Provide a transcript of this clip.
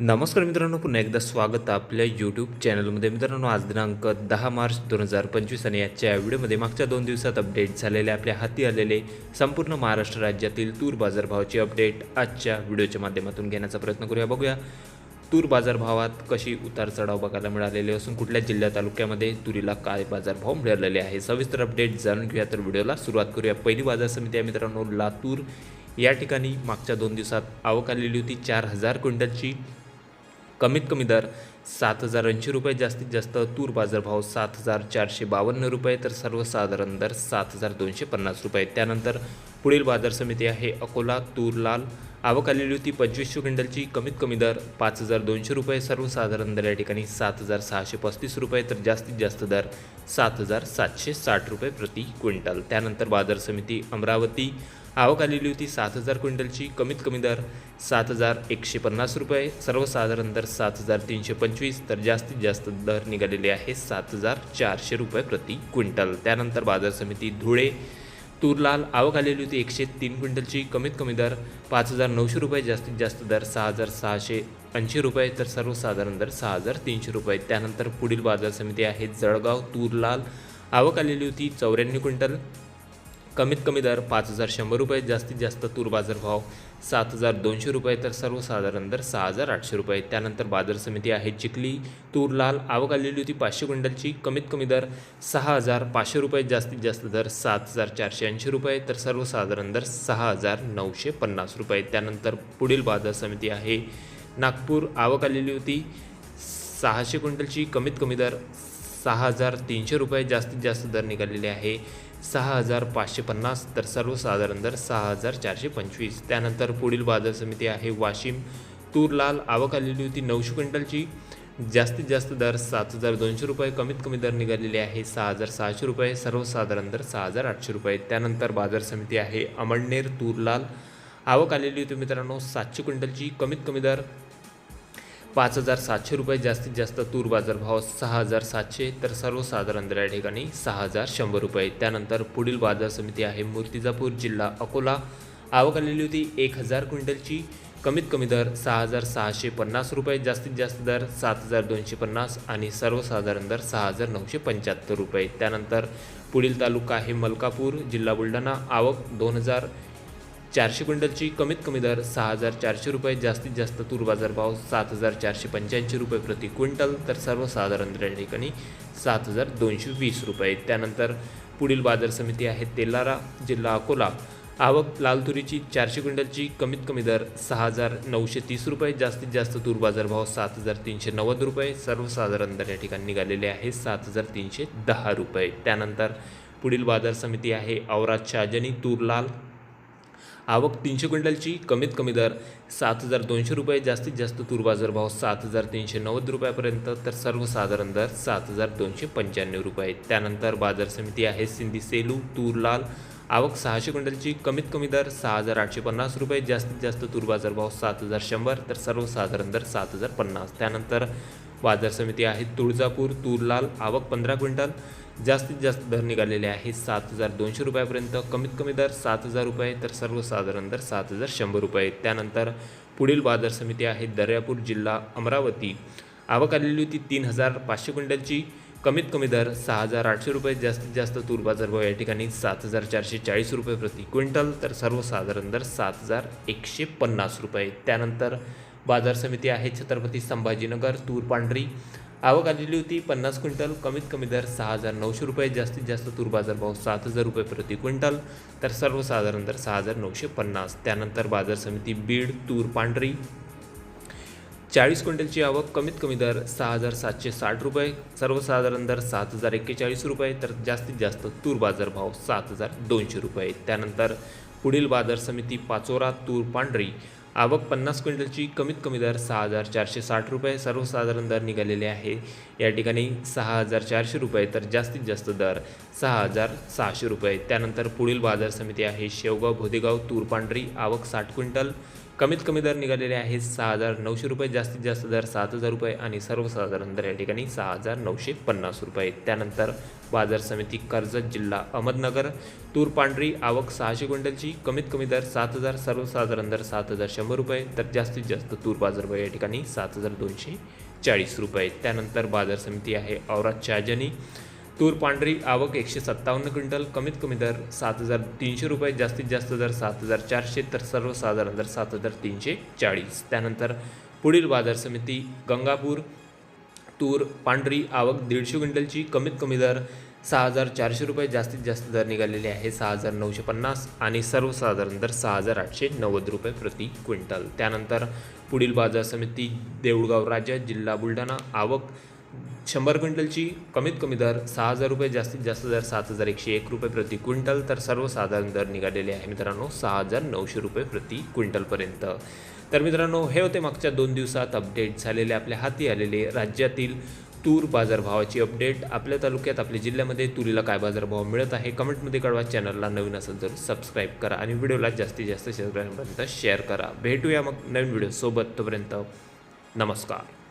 नमस्कार मित्रांनो पुन्हा एकदा स्वागत आपल्या यूट्यूब चॅनलमध्ये मित्रांनो आज दिनांक दहा मार्च दोन हजार पंचवीस आणि याच्या व्हिडिओमध्ये मागच्या दोन दिवसात अपडेट झालेले आपल्या हाती आलेले संपूर्ण महाराष्ट्र राज्यातील तूर बाजारभावाची अपडेट आजच्या व्हिडिओच्या माध्यमातून घेण्याचा प्रयत्न करूया. बघूया तूर बाजारभावात कशी उतार चढाव बघायला मिळालेले असून कुठल्या जिल्हा तालुक्यामध्ये तुरीला काय बाजारभाव मिळालेले आहे सविस्तर अपडेट जाणून घेऊया. तर व्हिडिओला सुरुवात करूया. पहिली बाजार समिती आहे मित्रांनो लातूर. या ठिकाणी मागच्या दोन दिवसात आवक आलेली होती चार हजार क्विंटलची. कमीत कमी दर सात हजार ऐंशी रुपये जास्तीत जास्त तूर बाजारभाव सात हजार चारशे बावन्न रुपये तर सर्वसाधारण दर सात हजार दोनशे पन्नास रुपये. त्यानंतर पुढील बाजार समिती आहे अकोला तूर लाल आवक आलेली होती पंचवीसशे क्विंटलची कमीत कमी दर पाच हजार दोनशे रुपये सर्वसाधारण दर या ठिकाणी सात हजार सहाशे पस्तीस रुपये तर जास्तीत जास्त दर सात हजार सातशे साठ रुपये प्रति क्विंटल. त्यानंतर बाजार समिती अमरावती आवक आलेली होती सात हजार क्विंटलची कमीत कमी दर सात हजार एकशे पन्नास रुपये. सर्वसाधारण दर सात हजार तीनशे पंचवीस तर जास्तीत जास्त दर निघालेले आहे सात हजार चारशे रुपये प्रति क्विंटल. त्यानंतर बाजार समिती धुळे तूरलाल आवक आलेली होती एकशे तीन क्विंटलची कमीत कमी दर पाच हजार नऊशे रुपये जास्तीत जास्त दर सहा हजार सहाशे ऐंशी रुपये तर सर्वसाधारण दर सहा हजार तीनशे रुपये. त्यानंतर पुढील बाजार समिती आहे जळगाव तूरलाल आवक आलेली होती चौऱ्याण्णव क्विंटल कमीत कमी दर पाच हजार शंभर रुपये जास्तीत जास्त तूर बाजार भाव सात हजार दोनशे रुपये तर सर्वसाधारण दर सहा हजार आठशे रुपये. त्यानंतर बाजार समिती आहे चिखली तूर लाल आवक आलेली होती पाचशे क्विंटलची कमीत कमी दर सहा हजार पाचशे रुपये जास्तीत जास्त दर सात हजार चारशे ऐंशी रुपये तर सर्वसाधारण दर सहा हजार नऊशे पन्नास रुपये. त्यानंतर पुढील बाजार समिती आहे नागपूर आवक आलेली होती सहाशे क्विंटलची कमीत कमी दर सहा हजार तीनशे रुपये जास्तीत जास्त दर निघालेले आहे. सहा हजार पाचशे पन्नास तर सर्वसाधारण दर सहा हजार चारशे पंचवीस. त्यानंतर पुढील बाजार समिती आहे वाशिम. तूर लाल आवक आलेली होती नऊशे क्विंटलची. जास्तीत जास्त दर सात हजार दोनशे रुपये कमीत कमी दर निघालेले आहे सहा हजार सहाशे रुपये सर्वसाधारण दर सहा हजार आठशे रुपये. त्यानंतर बाजार समिती आहे अमळनेर तूर लाल आवक आलेली होती मित्रांनो सातशे क्विंटलची कमीत कमी दर पाच हजार सातशे रुपये जास्तीत जास्त तूर बाजार भाव सहा हजार सातशे तर सर्वसाधारण दर या ठिकाणी सहा हजार शंभर रुपये. त्यानंतर पुढील बाजार समिती आहे मूर्तिजापूर जिल्हा अकोला. आवक आलेली होती एक हजार क्विंटलची. कमीत कमी दर सहा हजार सहाशे पन्नास रुपये जास्तीत जास्त दर सात हजार दोनशे पन्नास आणि सर्वसाधारण दर सहा हजार नऊशे पंच्याहत्तर रुपये. त्यानंतर पुढील तालुका आहे मलकापूर जिल्हा बुलढाणा. आवक दोन हजार चारशे क्विंटलची कमीत कमी दर सहा हजार चारशे रुपये जास्तीत जास्त तूर बाजार भाव सात हजार चारशे पंच्याऐंशी रुपये प्रति क्विंटल तर सर्वसाधारण दर या ठिकाणी सात हजार दोनशे वीस रुपये. त्यानंतर पुढील बाजार समिती आहे तेलारा जिल्हा अकोला. आवक लाल तुरीची चारशे क्विंटलची कमीत कमी दर सहा हजार नऊशे तीस रुपये जास्तीत जास्त तूर बाजार भाव सात हजार तीनशे नव्वद रुपये. सर्वसाधारण दर या ठिकाणी निघालेले आहे सात हजार तीनशे दहा रुपये. त्यानंतर पुढील बाजार समिती आहे औराद शहाजनी तूर लाल आवक तीनशे क्विंटलची कमीत कमी दर सात हजार दोनशे रुपये जास्तीत जास्त तूर बाजार भाव सात हजार तीनशे नव्वद रुपयापर्यंत तर सर्वसाधारण दर सात हजार दोनशे पंच्याण्णव रुपये. त्यानंतर बाजार समिती आहे सिंधी सेलू तूर लाल. आवक सहाशे क्विंटलची कमीत कमी दर सहा हजार आठशे पन्नास रुपये जास्तीत जास्त तूर बाजारभाव सात हजार शंभर तर सर्वसाधारण दर सात हजार पन्नास. त्यानंतर बाजार समिती आहे तुळजापूर तूर लाल. आवक पंधरा क्विंटल जास्तीत जास्त दर निघालेले आहेत सात हजार दोनशे रुपयापर्यंत. कमीत कमी दर सात हजार रुपये तर सर्वसाधारण दर सात हजार शंभर रुपये. त्यानंतर पुढील बाजार समिती आहे दर्यापूर जिल्हा अमरावती. आवक आलेली होती तीन हजार पाचशे क्विंटलची. कमीत कमी दर सहा हजार आठशे रुपये जास्तीत जास्त तूर बाजार भाव या ठिकाणी सात हजार चारशे चाळीस रुपये प्रति क्विंटल तर सर्वसाधारण दर सात हजार एकशे पन्नास रुपये. त्यानंतर बाजार समिती आहे छत्रपती संभाजीनगर तूर पांढरी. आवक आलेली होती पन्नास क्विंटल कमीत कमी दर सहा हजार नऊशे रुपये जास्तीत जास्त तूर बाजार भाव सात हजार रुपये प्रति क्विंटल तर सर्वसाधारण दर सहा हजार नऊशे पन्नास. त्यानंतर बाजार समिती बीड तूर पांढरी. चाळीस क्विंटलची आवक कमीत कमी दर सहा हजार सातशे साठ रुपये सर्वसाधारण दर सात हजार एक्केचाळीस रुपये तर जास्तीत जास्त तूर बाजार भाव सात हजार दोनशे रुपये. त्यानंतर पुढील बाजार समिती पाचोरा तूर पांढरी. आवक पन्नास क्विंटलची कमीत कमी दर सहा हजार चारशे साठ रुपये सर्वसाधारण दर निघालेले आहे. या ठिकाणी सहा हजार चारशे रुपये तर जास्तीत जास्त दर सहा हजार सहाशे रुपये. त्यानंतर पुढील बाजार समिती आहे शेवगाव भोदेगाव तूर पांढरी आवक साठ क्विंटल कमीत कमी दर निघालेले आहेत सहा हजार नऊशे रुपये जास्तीत जास्त दर सात हजार रुपये आणि सर्वसाधारण दर या ठिकाणी सहा हजार नऊशे पन्नास रुपये. त्यानंतर बाजार समिती कर्जत जिल्हा अहमदनगर तूर पांढरी आवक सहाशे क्विंटलची कमीत कमी दर सात हजार सर्वसाधारण दर सात हजार शंभर रुपये तर जास्तीत जास्त तूर बाजारभाव या ठिकाणी सात हजार दोनशे चाळीस रुपये. त्यानंतर बाजार समिती आहे औरात शहाजनी तूर पांढरी आवक एकशे सत्तावन्न क्विंटल कमीत कमी दर सात हजार तीनशे रुपये जास्तीत जास्त दर सात हजार चारशे तर सर्वसाधारण दर सात हजार तीनशे चाळीस. त्यानंतर पुढील बाजार समिती गंगापूर तूर पांढरी आवक दीडशे क्विंटलची कमीत कमी दर सहा हजार चारशे रुपये जास्तीत जास्त दर निघालेले आहे सहा हजार नऊशे पन्नास आणि सर्वसाधारण दर सहा हजार आठशे नव्वद रुपये प्रति क्विंटल. त्यानंतर पुढील बाजार समिती देऊळगाव राजा जिल्हा बुलढाणा आवक शंभर क्विंटलची कमीत कमी दर सहा हजार रुपये जास्तीत जास्त दर सात हजार एकशे एक रुपये प्रति क्विंटल. तर सर्वसाधारण दर निघालेले आहे मित्रांनो सहा हजार नऊशे रुपये प्रति क्विंटलपर्यंत. तर मित्रांनो हे होते मागच्या दोन दिवसात अपडेट झालेले आपल्या हाती आलेले राज्यातील तूर बाजारभावाची अपडेट आपल्या तालुक्यात आपल्या जिल्ह्यामध्ये तुरीला काय बाजारभाव मिळत आहे? कमेंटमध्ये कळवा. चॅनलला नवीन असेल तर सबस्क्राईब करा आणि व्हिडिओला जास्तीत जास्त शेतकऱ्यांपर्यंत शेअर करा. भेटूया मग नवीन व्हिडिओसोबत तोपर्यंत नमस्कार.